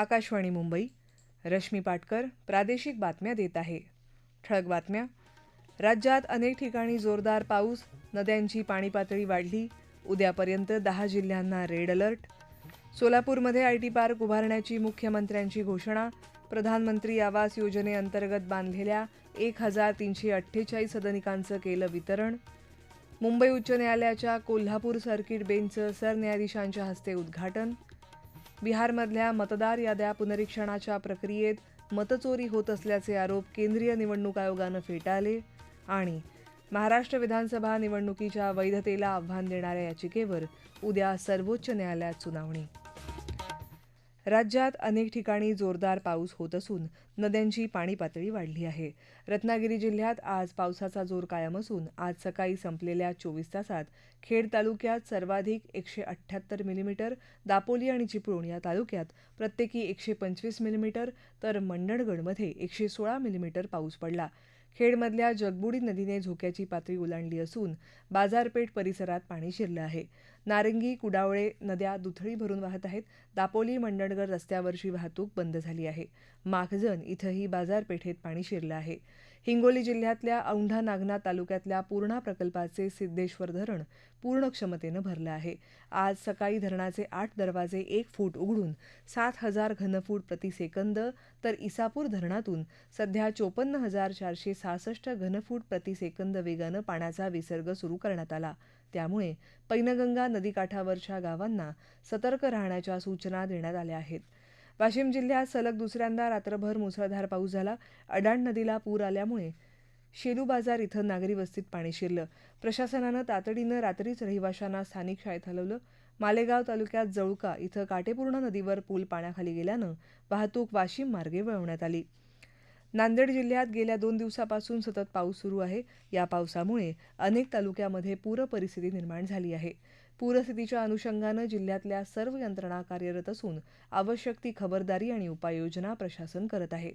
आकाशवाणी मुंबई रश्मी पाटकर प्रादेशिक बातम्या देत आहे. ठळक बातम्या. राज्यात अनेक ठिकाणी जोरदार पाऊस नद्यांची पाणी पातळी वाढली उद्यापर्यंत दहा जिल्ह्यांना रेड अलर्ट. सोलापूरमध्ये आय टी पार्क उभारण्याची मुख्यमंत्र्यांची घोषणा प्रधानमंत्री आवास योजनेअंतर्गत बांधलेल्या एक हजार तीनशे अठ्ठेचाळीस सदनिकांचं केलं वितरण. मुंबई उच्च न्यायालयाच्या कोल्हापूर सर्किट बेंचचं सरन्यायाधीशांच्या हस्ते उद्घाटन. बिहारमधल्या मतदार याद्या पुनरीक्षणाच्या प्रक्रियेत मतचोरी होत असल्याचे आरोप केंद्रीय निवडणूक आयोगानं फेटाळले आणि महाराष्ट्र विधानसभा निवडणुकीच्या वैधतेला आव्हान देणाऱ्या याचिकेवर उद्या सर्वोच्च न्यायालयात सुनावणी. राज्यात अनेक ठिकाणी जोरदार पाऊस होत असून नद्यांची पाणी पातळी वाढली आहे. रत्नागिरी जिल्ह्यात आज पावसाचा जोर कायम असून आज सकाळी संपलेल्या चोवीस तासात खेड तालुक्यात सर्वाधिक एकशे अठ्ठ्याहत्तर मिलीमीटर दापोली आणि चिपळूण या तालुक्यात प्रत्येकी एकशे पंचवीस मिलीमीटर तर मंडणगडमध्ये एकशे सोळा मिलीमीटर पाऊस पडला. खेडमधल्या जगबुडी नदीने झोक्याची पातळी ओलांडली असून बाजारपेठ परिसरात पाणी शिरलं आहे. नारंगी कुडावळे नद्या दुथळी भरून वाहत आहेत. दापोली मंडणगड रस्त्यावरची वाहतूक बंद झाली आहे. माखजन इथंही बाजारपेठेत पाणी शिरलं आहे. हिंगोली जिल्ह्यातल्या औंढा नागनाथ तालुक्यातल्या पूर्णा प्रकल्पाचे सिद्धेश्वर धरण पूर्ण क्षमतेनं भरलं आहे. आज सकाळी धरणाचे आठ दरवाजे एक फूट उघडून सात हजार घनफूट प्रतिसेकंद तर इसापूर धरणातून सध्या चोपन्न हजार चारशे सहासष्ट घनफूट प्रतिसेकंद वेगानं पाण्याचा विसर्ग सुरू करण्यात आला. त्यामुळे पैनगंगा नदीकाठावरच्या गावांना सतर्क राहण्याच्या सूचना देण्यात आल्या आहेत. वाशिम जिल्ह्यात सलग दुसऱ्यांदा रात्रभर मुसळधार पाऊस झाला. अडाण नदीला पूर आल्यामुळे शेलू बाजार इथं नागरी वस्तीत पाणी शिरलं. प्रशासनानं तातडीनं रात्रीच रहिवाशांना स्थानिक शाळेत हलवलं. मालेगाव तालुक्यात जळुका इथं काटेपूर्ण नदीवर पूल पाण्याखाली गेल्यानं वाहतूक वाशिम मार्गे वळवण्यात आली. नांदेड जिल्ह्यात गेल्या दोन दिवसापासून सतत पाऊस सुरू आहे. या पावसामुळे अनेक तालुक्यामध्ये पूर परिस्थिती निर्माण झाली आहे. पूरस्थितीच्या अनुषंगानं जिल्ह्यातल्या सर्व यंत्रणा कार्यरत असून आवश्यक ती खबरदारी आणि उपाययोजना प्रशासन करत आहे.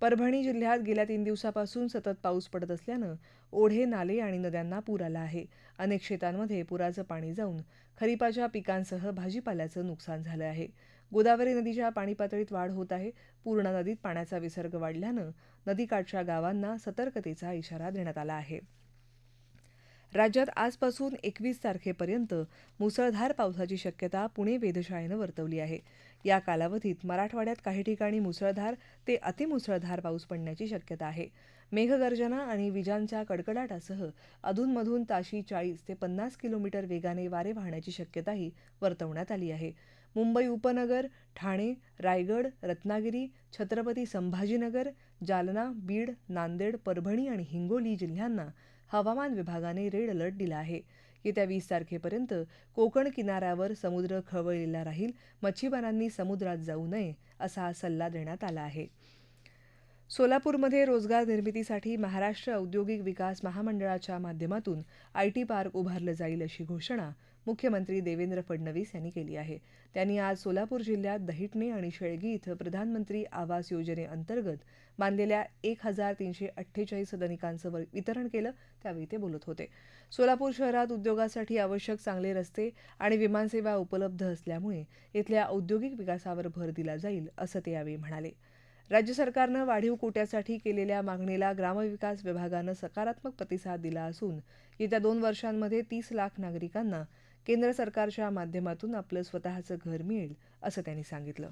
परभणी जिल्ह्यात गेल्या तीन दिवसापासून सतत पाऊस पडत असल्यानं ओढे नाले आणि नद्यांना पूर आला आहे. अनेक शेतांमध्ये पुराचं पाणी जाऊन खरीपाच्या पिकांसह भाजीपाल्याचं नुकसान झालं आहे. गोदावरी नदीच्या पाणी पातळीत वाढ होत आहे. पूर्णा नदीत पाण्याचा विसर्ग वाढल्यानं नदीकाठच्या गावांना सतर्कतेचा इशारा देण्यात आला आहे. राज्यात आजपासून एकवीस तारखेपर्यंत मुसळधार पावसाची शक्यता पुणे वेधशाळेनं वर्तवली आहे. या कालावधीत मराठवाड्यात काही ठिकाणी मुसळधार ते अतिमुसळधार पाऊस पडण्याची शक्यता आहे. मेघगर्जना आणि विजांच्या कडकडाटासह अधूनमधून ताशी चाळीस ते पन्नास किलोमीटर वेगाने वारे वाहण्याची शक्यताही वर्तवण्यात आली आहे. मुंबई उपनगर ठाणे रायगड रत्नागिरी छत्रपती संभाजीनगर जालना बीड नांदेड परभणी आणि हिंगोली जिल्ह्यांना हवामान विभागाने रेड अलर्ट दिला आहे. येत्या वीस तारखेपर्यंत कोकण किनाऱ्यावर समुद्र खवळलेला राहील मच्छीमारांनी समुद्रात जाऊ नये असा सल्ला देण्यात आला आहे. सोलापूरमध्ये रोजगार निर्मितीसाठी महाराष्ट्र औद्योगिक विकास महामंडळाच्या माध्यमातून आयटी पार्क उभारलं जाईल अशी घोषणा मुख्यमंत्री देवेंद्र फडणवीस यांनी केली आहे. त्यांनी आज सोलापूर जिल्ह्यात दहिटणे आणि शेळगी इथं प्रधानमंत्री आवास योजनेअंतर्गत बांधलेल्या एक हजार तीनशे अठ्ठेचाळीस सदनिकांचं वितरण केलं त्यावेळी ते बोलत होते. सोलापूर शहरात उद्योगासाठी आवश्यक चांगले रस्ते आणि विमानसेवा उपलब्ध असल्यामुळे इथल्या औद्योगिक विकासावर भर दिला जाईल असं ते यावेळी म्हणाले. राज्य सरकारनं वाढीव कोट्यासाठी केलेल्या मागणीला ग्रामविकास विभागानं सकारात्मक प्रतिसाद दिला असून येत्या दोन वर्षांमध्ये तीस लाख नागरिकांना केंद्र सरकारच्या माध्यमातून आपलं स्वतःचं घर मिळेल असं त्यांनी सांगितलं.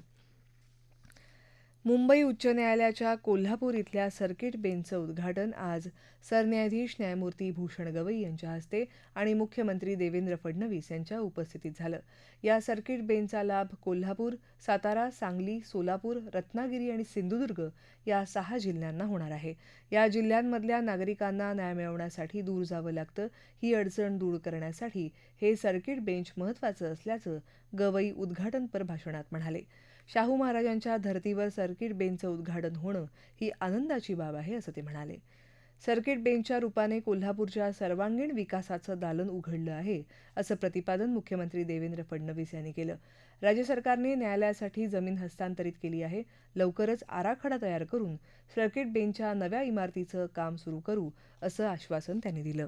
मुंबई उच्च न्यायालयाच्या कोल्हापूर इथल्या सर्किट बेंचचं उद्घाटन आज सरन्यायाधीश न्यायमूर्ती भूषण गवई यांच्या हस्ते आणि मुख्यमंत्री देवेंद्र फडणवीस यांच्या उपस्थितीत झालं. या सर्किट बेंचचा लाभ कोल्हापूर सातारा सांगली सोलापूर रत्नागिरी आणि सिंधुदुर्ग या सहा जिल्ह्यांना होणार आहे. या जिल्ह्यांमधल्या नागरिकांना न्याय मिळवण्यासाठी दूर जावं लागतं ही अडचण दूर करण्यासाठी हे सर्किट बेंच महत्त्वाचं असल्याचं गवई उद्घाटनपर भाषणात म्हणाले. शाहू महाराजांच्या धर्तीवर सर्किट बेंचचं उद्घाटन होणं ही आनंदाची बाब आहे असं ते म्हणाले. सर्किट बेंचच्या रूपाने कोल्हापूरच्या सर्वांगीण विकासाचं दालन उघडलं आहे असं प्रतिपादन मुख्यमंत्री देवेंद्र फडणवीस यांनी केलं. राज्य सरकारने न्यायालयासाठी जमीन हस्तांतरित केली आहे. लवकरच आराखडा तयार करून सर्किट बेंचच्या नव्या इमारतीचं काम सुरू करू असं आश्वासन त्यांनी दिलं.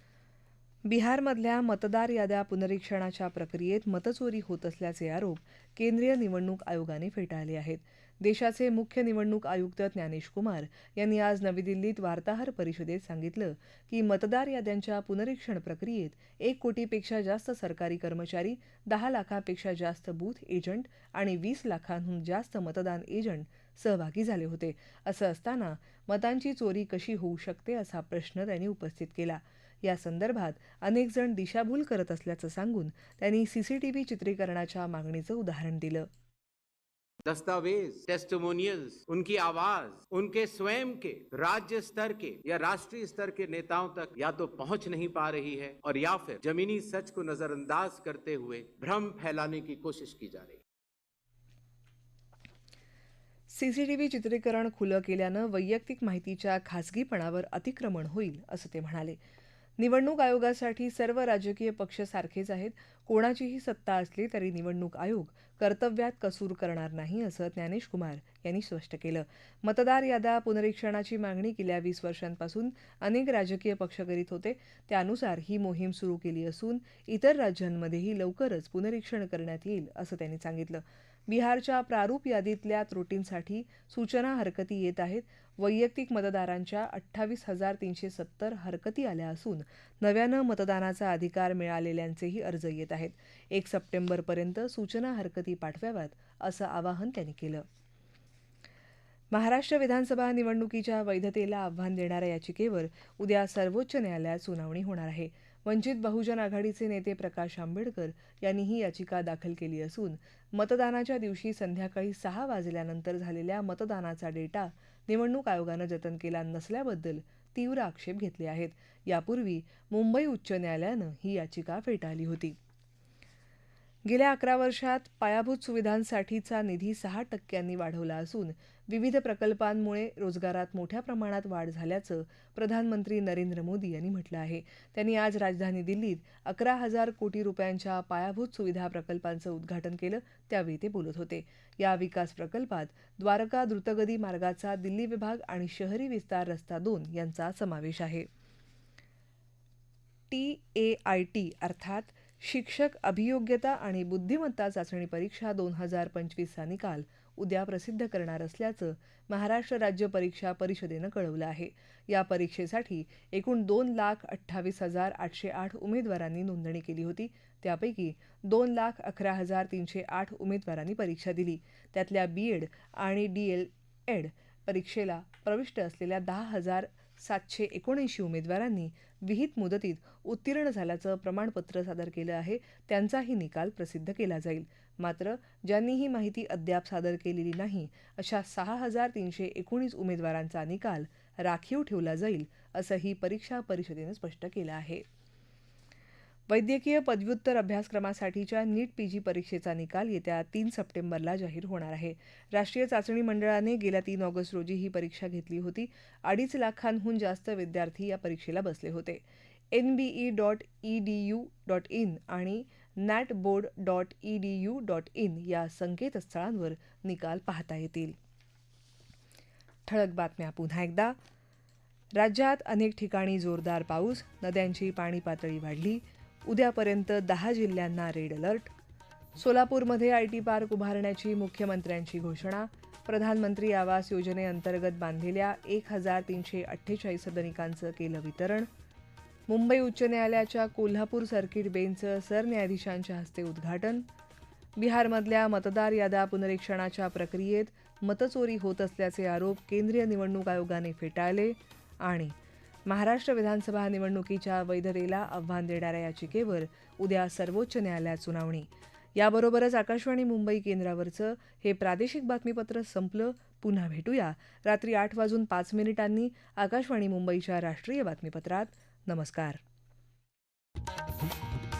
बिहारमधल्या मतदार याद्या पुनरीक्षणाच्या प्रक्रियेत मतचोरी होत असल्याचे आरोप केंद्रीय निवडणूक आयोगाने फेटाळले आहेत. देशाचे मुख्य निवडणूक आयुक्त ज्ञानेश कुमार यांनी आज नवी दिल्लीत वार्ताहर परिषदेत सांगितलं की मतदार याद्यांच्या पुनरीक्षण प्रक्रियेत एक कोटीपेक्षा जास्त सरकारी कर्मचारी दहा लाखापेक्षा जास्त बूथ एजंट आणि वीस लाखांहून जास्त मतदान एजंट सहभागी झाले होते. असं असताना मतांची चोरी कशी होऊ शकते असा प्रश्न त्यांनी उपस्थित केला. या संदर्भात अनेक जण दिशाभूल करत असल्याचं सांगून त्यांनी सीसीटीव्ही चित्रीकरणाच्या मागणीचं उदाहरण दिलं. दस्तावेज टेस्टिमोनियल्स उनकी आवाज उनके स्वयं के राज्य स्तर के या राष्ट्रीय स्तर के नेताओं तक या तो पहुंच नहीं पा रही है और या फिर जमीनी सच को नजरअंदाज करते हुए भ्रम फैलाने की कोशिश की जा रही है। सीसीटीव्ही चित्रीकरण खुलं केल्यानं वैयक्तिक माहितीच्या खासगीपणावर अतिक्रमण होईल असं ते म्हणाले. निवडणूक आयोगासाठी सर्व राजकीय पक्ष सारखेच आहेत. कोणाचीही सत्ता असली तरी निवडणूक आयोग कर्तव्यात कसूर करणार नाही असं ज्ञानेश कुमार यांनी स्पष्ट केलं. मतदार याद्या पुनरीक्षणाची मागणी गेल्या वीस वर्षांपासून अनेक राजकीय पक्ष करीत होते. त्यानुसार ही मोहीम सुरू केली असून इतर राज्यांमध्येही लवकरच पुनरीक्षण करण्यात येईल असं त्यांनी सांगितलं. बिहारच्या प्रारूप यादीतल्या त्रुटींसाठी सूचना हरकती येत आहेत. वैयक्तिक मतदारांच्या अठ्ठावीस हजार तीनशे सत्तर हरकती आल्या असून नव्यानं मतदानाचा अधिकार मिळालेल्यांचेही अर्ज येत आहेत. एक सप्टेंबरपर्यंत सूचना हरकती पाठवाव्यात असं आवाहन त्यांनी केलं. महाराष्ट्र विधानसभा निवडणुकीच्या वैधतेला आव्हान देणाऱ्या याचिकेवर उद्या सर्वोच्च न्यायालयात सुनावणी होणार आहे. वंचित बहुजन आघाडीचे नेते प्रकाश आंबेडकर यांनी ही याचिका दाखल केली असून मतदानाच्या दिवशी संध्याकाळी सहा वाजल्यानंतर झालेल्या मतदानाचा डेटा निवडणूक आयोगानं जतन केला नसल्याबद्दल तीव्र आक्षेप घेतले आहेत. यापूर्वी मुंबई उच्च न्यायालयानं ही याचिका फेटाळली होती. गेल्या अकरा वर्षात पायाभूत सुविधांसाठीचा निधी सहा टक्क्यांनी वाढवला असून विविध प्रकल्पांमुळे रोजगारात मोठ्या प्रमाणात वाढ झाल्याचं प्रधानमंत्री नरेंद्र मोदी यांनी म्हटलं आहे. त्यांनी आज राजधानी दिल्लीत अकरा हजार कोटी रुपयांच्या पायाभूत सुविधा प्रकल्पांचं उद्घाटन केलं. त्यावेळी ते बोलत होते. या विकास प्रकल्पात द्वारका द्रुतगती मार्गाचा दिल्ली विभाग आणि शहरी विस्तार रस्ता दोन यांचा समावेश आहे. टी ए आय टी अर्थात शिक्षक अभियोग्यता आणि बुद्धिमत्ता चाचणी परीक्षा दोन हजार पंचवीसचा निकाल उद्या प्रसिद्ध करणार असल्याचं महाराष्ट्र राज्य परीक्षा परिषदेनं कळवलं आहे. या परीक्षेसाठी एकूण दोन लाख अठ्ठावीस हजार आठशे आठ उमेदवारांनी नोंदणी केली होती. त्यापैकी दोन लाख अकरा हजार तीनशे आठ उमेदवारांनी परीक्षा दिली. त्यातल्या बी एड आणि डी एल एड परीक्षेला प्रविष्ट असलेल्या दहा हजार सातशे एकोणऐंशी उमेदवारांनी विहित मुदतीत उत्तीर्ण झाल्याचं प्रमाणपत्र सादर केलं आहे. त्यांचाही निकाल प्रसिद्ध केला जाईल. मात्र ज्यांनी ही माहिती अद्याप सादर केलेली नाही अशा सहा हजार तीनशे एकोणीस उमेदवारांचा निकाल राखीव ठेवला जाईल असंही परीक्षा परिषदेनं स्पष्ट केलं आहे. वैद्यकीय पदव्युत्तर अभ्यासक्रमासाठीच्या नीट पीजी परीक्षेचा निकाल येत्या तीन सप्टेंबरला जाहीर होणार आहे. राष्ट्रीय चाचणी मंडळाने गेल्या तीन ऑगस्ट रोजी ही परीक्षा घेतली होती. अडीच लाखांहून जास्त विद्यार्थी या परीक्षेला बसले होते. N B E dot E D U dot in आणि nat board dot E D U dot in या संकेतस्थळांवर निकाल पाहता येतील. ठळक बातम्या पुन्हा एकदा. राज्यात अनेक ठिकाणी जोरदार पाऊस नद्यांची पाणी पातळी वाढली. उद्यापर्यंत दहा जिल्ह्यांना रेड अलर्ट. सोलापूरमध्ये आय टी पार्क उभारण्याची मुख्यमंत्र्यांची घोषणा. प्रधानमंत्री आवास योजनेअंतर्गत बांधलेल्या एक हजार तीनशे अठ्ठेचाळीस सदनिकांचं केलं वितरण. मुंबई उच्च न्यायालयाच्या कोल्हापूर सर्किट बेंचचं सरन्यायाधीशांच्या हस्ते उद्घाटन. बिहारमधल्या मतदार याद्या पुनरीक्षणाच्या प्रक्रियेत मतचोरी होत असल्याचे आरोप केंद्रीय निवडणूक आयोगाने फेटाळले आणि महाराष्ट्र विधानसभा निवडणुकीच्या वैधतेला आव्हान देणाऱ्या याचिकेवर उद्या सर्वोच्च न्यायालयात सुनावणी. याबरोबरच आकाशवाणी मुंबई केंद्रावरचं हे प्रादेशिक बातमीपत्र संपलं. पुन्हा भेटूया. रात्री आठ वाजून पाच मिनिटांनी आकाशवाणी मुंबईच्या राष्ट्रीय बातमीपत्रात. नमस्कार.